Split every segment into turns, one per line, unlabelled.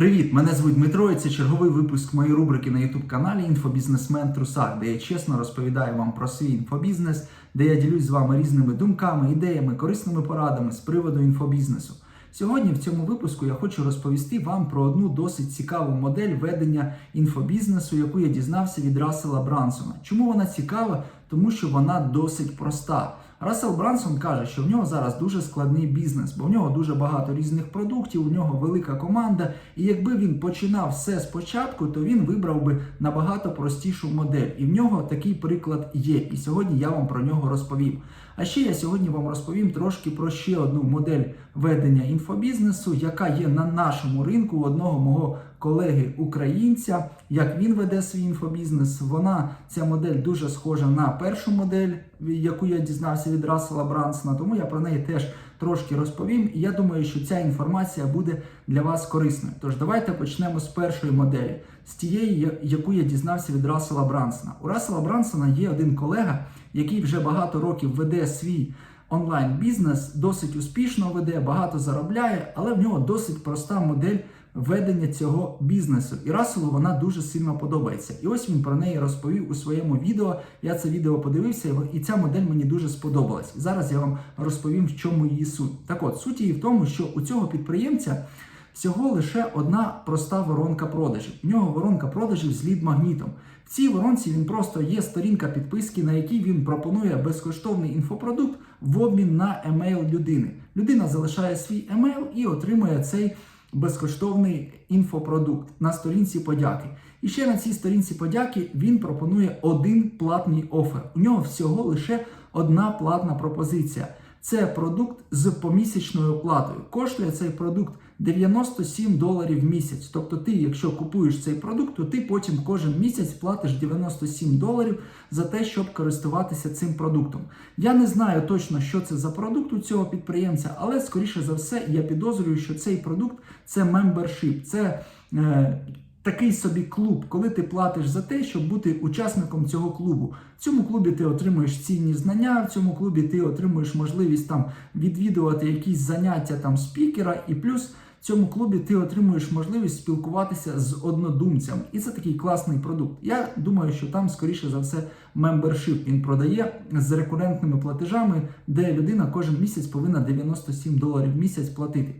Привіт! Мене звуть Дмитро. і Це черговий випуск моєї рубрики на youtube каналі Інфобізнесмен Трусак, де я чесно розповідаю вам про свій інфобізнес, де я ділюсь з вами різними думками, ідеями, корисними порадами з приводу інфобізнесу. Сьогодні в цьому випуску я хочу розповісти вам про одну досить цікаву модель ведення інфобізнесу, яку я дізнався від Рассела Брансона. Чому вона цікава? Тому що вона досить проста. Рассел Брансон каже, що в нього зараз дуже складний бізнес, бо в нього дуже багато різних продуктів, у нього велика команда. І якби він починав все спочатку, то він вибрав би набагато простішу модель. І в нього такий приклад є. І сьогодні я вам про нього розповім. А ще я сьогодні вам розповім трошки про ще одну модель ведення інфобізнесу, яка є на нашому ринку у одного мого колеги українця. Як він веде свій інфобізнес, вона ця модель дуже схожа на першу модель, яку я дізнався від Рассела Брансона. Тому я про неї теж трошки розповім. І я думаю, що ця інформація буде для вас корисною. Тож давайте почнемо з першої моделі, з тієї, яку я дізнався від Рассела Брансона. У Рассела Брансона є один колега, який вже багато років веде свій онлайн-бізнес, досить успішно веде, багато заробляє, але в нього досить проста модель ведення цього бізнесу. І Расселу вона дуже сильно подобається. І ось він про неї розповів у своєму відео. Я це відео подивився, і ця модель мені дуже сподобалась. І зараз я вам розповім, в чому її суть. Так от, суть її в тому, що у цього підприємця. Всього лише одна проста воронка продажів. У нього воронка продажів з лід-магнітом. В цій воронці він просто є сторінка підписки, на якій він пропонує безкоштовний інфопродукт в обмін на емейл людини. Людина залишає свій емейл і отримує цей безкоштовний інфопродукт на сторінці подяки. І ще на цій сторінці подяки він пропонує один платний офер. У нього всього лише одна платна пропозиція. Це продукт з помісячною оплатою. Коштує цей продукт 97 доларів в місяць. Тобто, ти, якщо купуєш цей продукт, то ти потім кожен місяць платиш 97 доларів за те, щоб користуватися цим продуктом. Я не знаю точно, що це за продукт у цього підприємця, але скоріше за все, я підозрюю, що цей продукт це membership, це е, Такий собі клуб, коли ти платиш за те, щоб бути учасником цього клубу. В цьому клубі ти отримуєш цінні знання, в цьому клубі ти отримуєш можливість там відвідувати якісь заняття там спікера, і плюс в цьому клубі ти отримуєш можливість спілкуватися з однодумцями. І це такий класний продукт. Я думаю, що там, скоріше за все, мембершип він продає з рекурентними платежами, де людина кожен місяць повинна 97 доларів в місяць платити.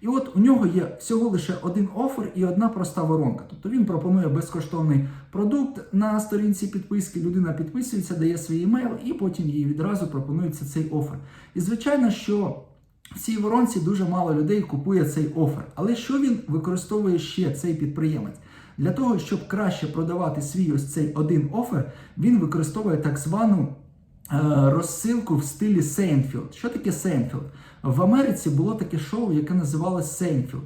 І от у нього є всього лише один офер і одна проста воронка. Тобто він пропонує безкоштовний продукт на сторінці підписки. Людина підписується, дає свій емейл, і потім їй відразу пропонується цей офер. І звичайно, що в цій воронці дуже мало людей купує цей офер. Але що він використовує ще цей підприємець? Для того, щоб краще продавати свій ось цей один офер, він використовує так звану е, розсилку в стилі Сейнфілд. Що таке Сейнфілд? В Америці було таке шоу, яке називалось Сейнфілд.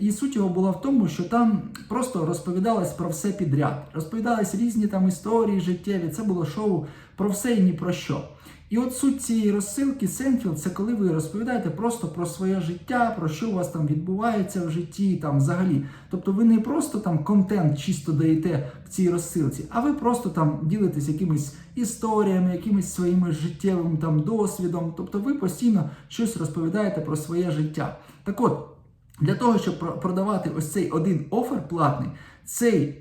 І суть його була в тому, що там просто розповідалось про все підряд. Розповідались різні там історії життєві. Це було шоу про все і ні про що. І от суть цієї розсилки Сенфілд це коли ви розповідаєте просто про своє життя, про що у вас там відбувається в житті, там взагалі. Тобто ви не просто там контент чисто даєте в цій розсилці, а ви просто там ділитесь якимись історіями, якимись своїми життєвим там досвідом. Тобто ви постійно щось розповідаєте про своє життя. Так от. Для того, щоб продавати ось цей один офер платний, цей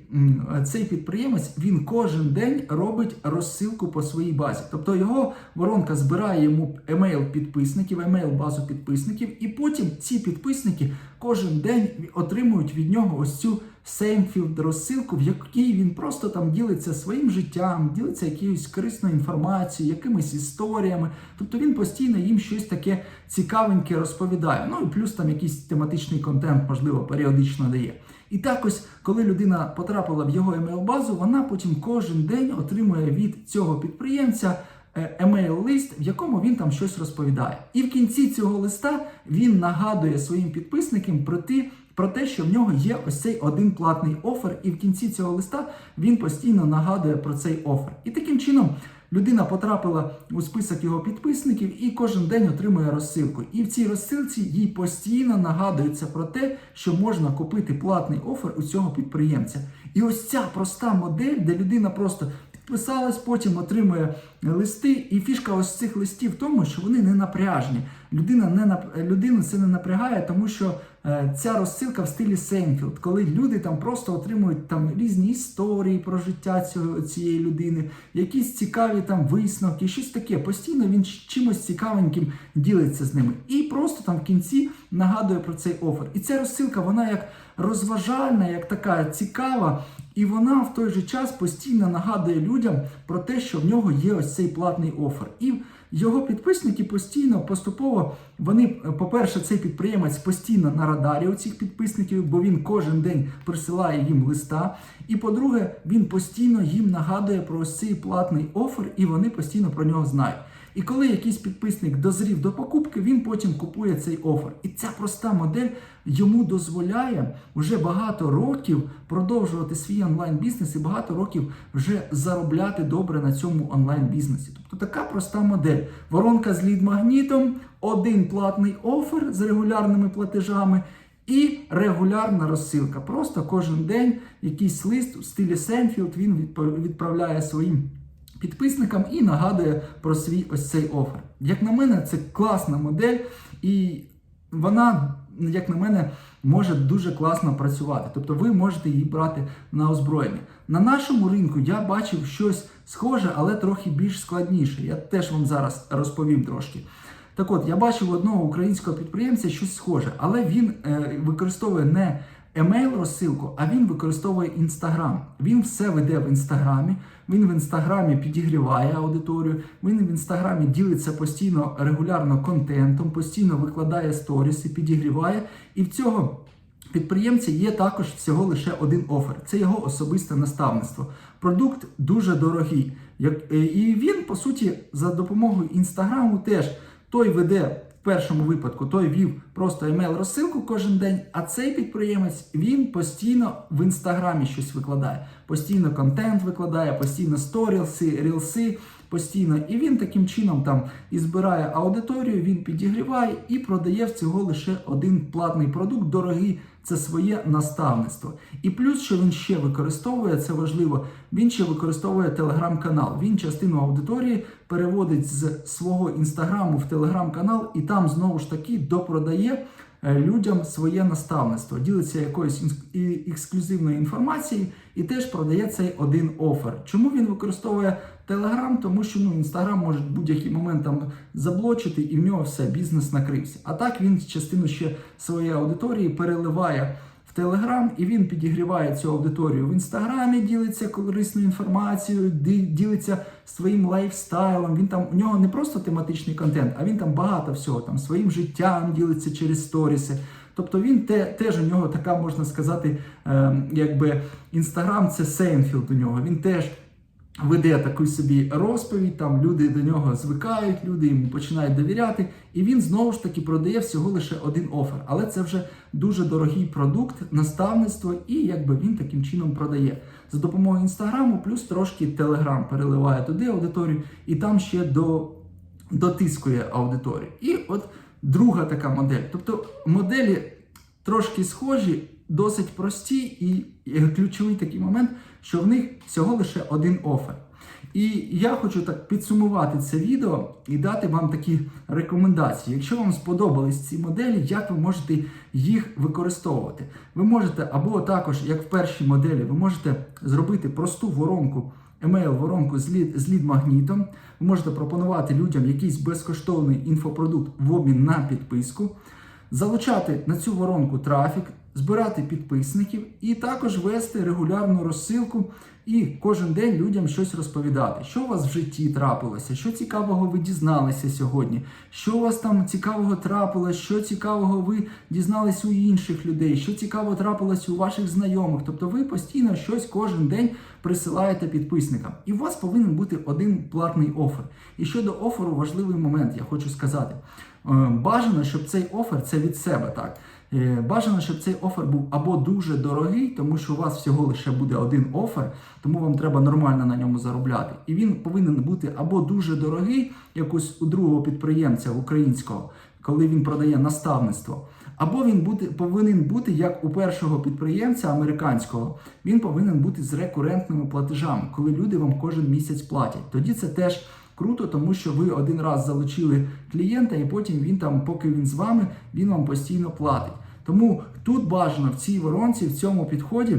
цей підприємець він кожен день робить розсилку по своїй базі. Тобто його воронка збирає йому емейл підписників, емейл базу підписників, і потім ці підписники кожен день отримують від нього ось цю Сеймфілд розсилку, в якій він просто там ділиться своїм життям, ділиться якоюсь корисною інформацією, якимись історіями. Тобто він постійно їм щось таке цікавеньке розповідає. Ну і плюс там якийсь тематичний контент, можливо, періодично дає. І так ось, коли людина потрапила в його емейл-базу, вона потім кожен день отримує від цього підприємця емейл-лист, в якому він там щось розповідає. І в кінці цього листа він нагадує своїм підписникам про ті. Про те, що в нього є ось цей один платний офер, і в кінці цього листа він постійно нагадує про цей офер. І таким чином людина потрапила у список його підписників і кожен день отримує розсилку. І в цій розсилці їй постійно нагадується про те, що можна купити платний офер у цього підприємця. І ось ця проста модель, де людина просто підписалась, потім отримує листи. І фішка ось цих листів в тому, що вони не напряжні. Людина не людину це не напрягає, тому що ця розсилка в стилі Сенфілд, коли люди там просто отримують там різні історії про життя цього цієї людини, якісь цікаві там висновки, щось таке. Постійно він чимось цікавеньким ділиться з ними. І просто там в кінці нагадує про цей офер. І ця розсилка, вона як розважальна, як така цікава. І вона в той же час постійно нагадує людям про те, що в нього є ось цей платний офер. І його підписники постійно, поступово, вони, по-перше, цей підприємець постійно на радарі у цих підписників, бо він кожен день присилає їм листа. І по-друге, він постійно їм нагадує про ось цей платний офер, і вони постійно про нього знають. І коли якийсь підписник дозрів до покупки, він потім купує цей офер. І ця проста модель йому дозволяє вже багато років продовжувати свій онлайн-бізнес і багато років вже заробляти добре на цьому онлайн-бізнесі. Тобто така проста модель. Воронка з лід-магнітом, один платний офер з регулярними платежами. І регулярна розсилка. Просто кожен день якийсь лист у стилі Сенфілд він відправляє своїм підписникам і нагадує про свій ось цей офер. Як на мене, це класна модель, і вона, як на мене, може дуже класно працювати. Тобто ви можете її брати на озброєння. На нашому ринку я бачив щось схоже, але трохи більш складніше. Я теж вам зараз розповім трошки. Так от, я бачив одного українського підприємця щось схоже, але він е, використовує не емейл розсилку, а він використовує інстаграм. Він все веде в інстаграмі. Він в інстаграмі підігріває аудиторію. Він в інстаграмі ділиться постійно регулярно контентом, постійно викладає сторіси, підігріває. І в цього підприємця є також всього лише один офер. Це його особисте наставництво. Продукт дуже дорогий. Як, І він, по суті, за допомогою інстаграму теж той веде першому випадку той вів просто емейл-розсилку кожен день, а цей підприємець він постійно в інстаграмі щось викладає, постійно контент викладає, постійно сторілси, рілси, постійно. І він таким чином там і збирає аудиторію, він підігріває і продає всього лише один платний продукт, дорогий. Це своє наставництво. І плюс, що він ще використовує, це важливо, він ще використовує телеграм-канал. Він частину аудиторії переводить з свого інстаграму в телеграм-канал і там знову ж таки допродає е, людям своє наставництво, ділиться якоюсь ексклюзивною інформацією і теж продає цей один офер. Чому він використовує Телеграм? Тому що ну, інстаграм може в будь-який момент там заблочити, і в нього все, бізнес накрився. А так він частину ще своєї аудиторії переливає. Телеграм, і він підігріває цю аудиторію в інстаграмі, ділиться корисною інформацією, ділиться своїм лайфстайлом. Він там у нього не просто тематичний контент, а він там багато всього там своїм життям ділиться через сторіси. Тобто він те, теж у нього така можна сказати, е, якби інстаграм це Сейнфілд у нього. Він теж. Веде таку собі розповідь, там люди до нього звикають, люди йому починають довіряти, і він знову ж таки продає всього лише один офер. Але це вже дуже дорогий продукт, наставництво, і якби він таким чином продає за допомогою інстаграму, плюс трошки телеграм переливає туди аудиторію, і там ще до, дотискує аудиторію. І от друга така модель. Тобто моделі трошки схожі досить прості, і ключовий такий момент, що в них всього лише один офер. І я хочу так підсумувати це відео і дати вам такі рекомендації. Якщо вам сподобались ці моделі, як ви можете їх використовувати? Ви можете, або також, як в першій моделі, ви можете зробити просту воронку, емейл-воронку з лід, з лід-магнітом. Ви можете пропонувати людям якийсь безкоштовний інфопродукт в обмін на підписку, залучати на цю воронку трафік збирати підписників і також вести регулярну розсилку і кожен день людям щось розповідати, що у вас в житті трапилося, що цікавого ви дізналися сьогодні, що у вас там цікавого трапилось, що цікавого ви дізналися у інших людей, що цікаво трапилось у ваших знайомих. Тобто ви постійно щось кожен день присилаєте підписникам. І у вас повинен бути один платний офер. І щодо оферу, важливий момент, я хочу сказати. Е, бажано, щоб цей офер це від себе так. Е, бажано, щоб цей офер був або дуже дорогий, тому що у вас всього лише буде один офер, тому вам треба нормально на ньому заробляти. І він повинен бути або дуже дорогий, якось у другого підприємця українського, коли він продає наставництво. Або він бути, повинен бути як у першого підприємця американського, він повинен бути з рекурентними платежами, коли люди вам кожен місяць платять. Тоді це теж круто, тому що ви один раз залучили клієнта, і потім він там, поки він з вами, він вам постійно платить. Тому тут бажано в цій воронці, в цьому підході.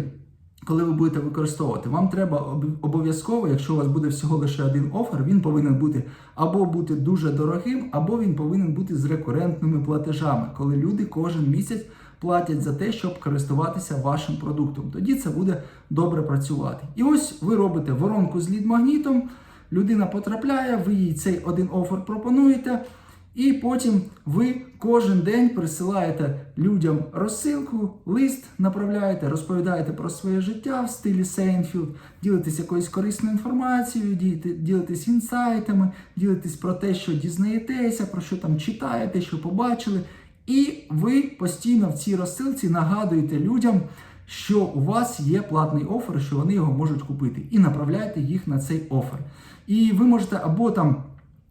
Коли ви будете використовувати, вам треба обов'язково, якщо у вас буде всього лише один офер, він повинен бути або бути дуже дорогим, або він повинен бути з рекурентними платежами, коли люди кожен місяць платять за те, щоб користуватися вашим продуктом. Тоді це буде добре працювати. І ось ви робите воронку з лід-магнітом, людина потрапляє, ви їй цей один офер пропонуєте. І потім ви кожен день присилаєте людям розсилку, лист направляєте, розповідаєте про своє життя в стилі Сейнфілд, ділитесь якоюсь корисною інформацією, ділите- ділитесь інсайтами, ділитесь про те, що дізнаєтеся, про що там читаєте, що побачили. І ви постійно в цій розсилці нагадуєте людям, що у вас є платний офер, що вони його можуть купити, і направляєте їх на цей офер. І ви можете або там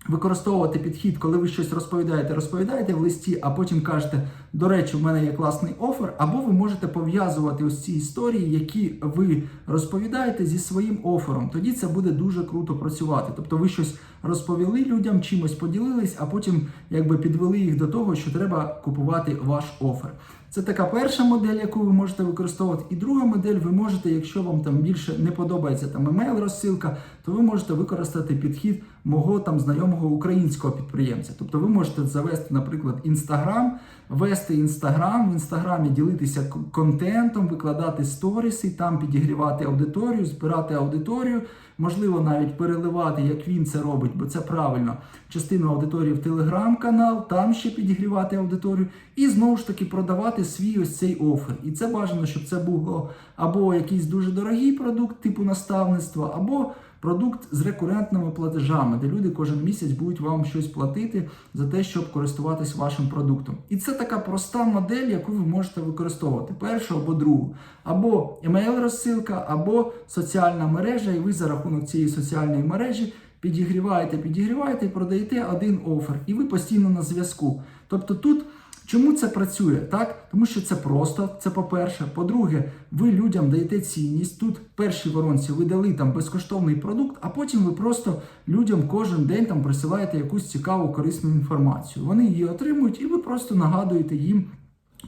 використовувати підхід, коли ви щось розповідаєте, розповідаєте в листі, а потім кажете, до речі, в мене є класний офер, або ви можете пов'язувати ось ці історії, які ви розповідаєте зі своїм офером. Тоді це буде дуже круто працювати. Тобто ви щось розповіли людям, чимось поділились, а потім якби підвели їх до того, що треба купувати ваш офер. Це така перша модель, яку ви можете використовувати. І друга модель, ви можете, якщо вам там більше не подобається там емейл розсилка, то ви можете використати підхід мого там знайомого українського підприємця. Тобто ви можете завести, наприклад, інстаграм, вести інстаграм, в інстаграмі ділитися контентом, викладати сторіси, там підігрівати аудиторію, збирати аудиторію, можливо, навіть переливати, як він це робить, бо це правильно. Частину аудиторії в телеграм-канал, там ще підігрівати аудиторію, і знову ж таки продавати свій ось цей офер. І це бажано, щоб це було або якийсь дуже дорогий продукт, типу наставництва, або продукт з рекурентними платежами, де люди кожен місяць будуть вам щось платити за те, щоб користуватись вашим продуктом. І це така проста модель, яку ви можете використовувати: першу або другу, або емейл-розсилка, або соціальна мережа, і ви за рахунок цієї соціальної мережі. Підігріваєте, підігріваєте і продаєте один офер, і ви постійно на зв'язку. Тобто тут Чому це працює? Так? Тому що це просто, це по-перше. По-друге, ви людям даєте цінність. Тут в першій воронці ви дали там безкоштовний продукт, а потім ви просто людям кожен день там присилаєте якусь цікаву корисну інформацію. Вони її отримують, і ви просто нагадуєте їм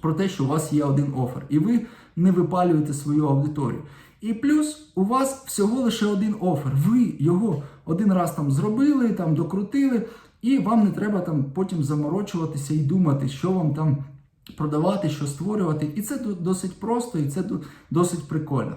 про те, що у вас є один офер, і ви не випалюєте свою аудиторію. І плюс у вас всього лише один офер. Ви його один раз там зробили, там докрутили, і вам не треба там потім заморочуватися і думати, що вам там продавати, що створювати. І це до- досить просто, і це до- досить прикольно.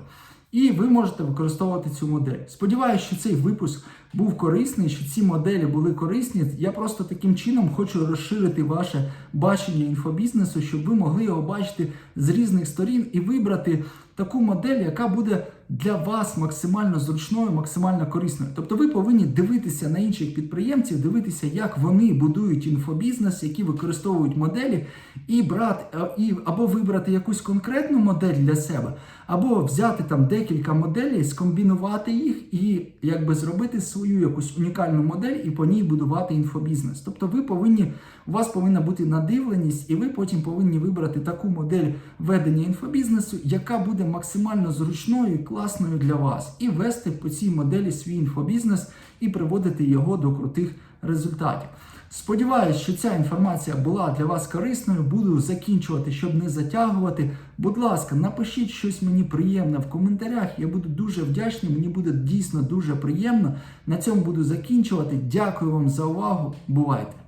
І ви можете використовувати цю модель. Сподіваюся, що цей випуск був корисний, що ці моделі були корисні. Я просто таким чином хочу розширити ваше бачення інфобізнесу, щоб ви могли його бачити з різних сторін і вибрати таку модель, яка буде для вас максимально зручною, максимально корисною. Тобто ви повинні дивитися на інших підприємців, дивитися, як вони будують інфобізнес, які використовують моделі, і брати і або вибрати якусь конкретну модель для себе, або взяти там декілька моделей, скомбінувати їх і якби зробити свою якусь унікальну модель і по ній будувати інфобізнес. Тобто, ви повинні, у вас повинна бути надивленість, і ви потім повинні вибрати таку модель ведення інфобізнесу, яка буде максимально зручною і класною для вас, і вести по цій моделі свій інфобізнес і приводити його до крутих результатів. Сподіваюсь, що ця інформація була для вас корисною. Буду закінчувати, щоб не затягувати. Будь ласка, напишіть щось мені приємне в коментарях. Я буду дуже вдячний. Мені буде дійсно дуже приємно. На цьому буду закінчувати. Дякую вам за увагу. Бувайте!